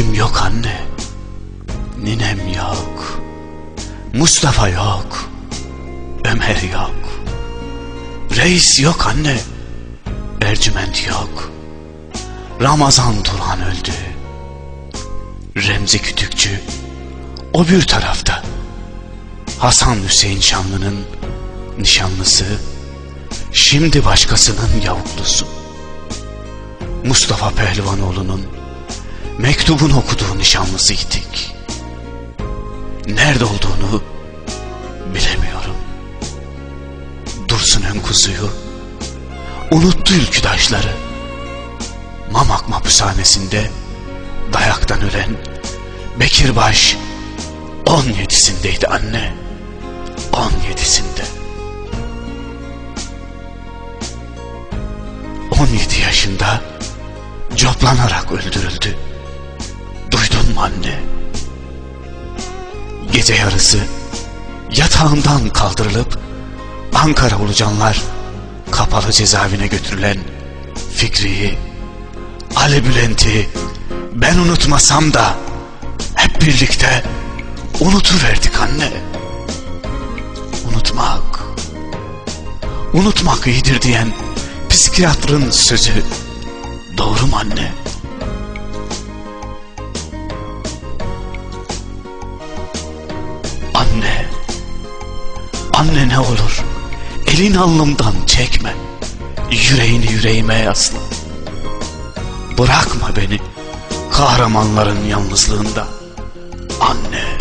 yok anne. Ninem yok. Mustafa yok. Ömer yok. Reis yok anne. Ercüment yok. Ramazan Turhan öldü. Remzi Kütükçü o bir tarafta. Hasan Hüseyin Şanlı'nın nişanlısı, şimdi başkasının yavuklusu. Mustafa Pehlivanoğlu'nun mektubunu okuduğu nişanlısı idik. Nerede olduğunu bilemiyorum. Dursun Önkuzu'yu unuttu ülküdaşları. Mamak mapushanesinde dayaktan ölen Bekirbaş 17'sindeydi anne. 17'sinde. 17 yaşında coplanarak öldürüldü. Mu anne? Gece yarısı yatağından kaldırılıp Ankara Ulucanlar kapalı cezaevine götürülen Fikri'yi, Ali Bülent'i ben unutmasam da hep birlikte unutuverdik anne. Unutmak, unutmak iyidir diyen psikiyatrın sözü doğru mu anne? Anne, anne ne olur elin alnımdan çekme, yüreğini yüreğime yasla. Bırakma beni kahramanların yalnızlığında. Anne.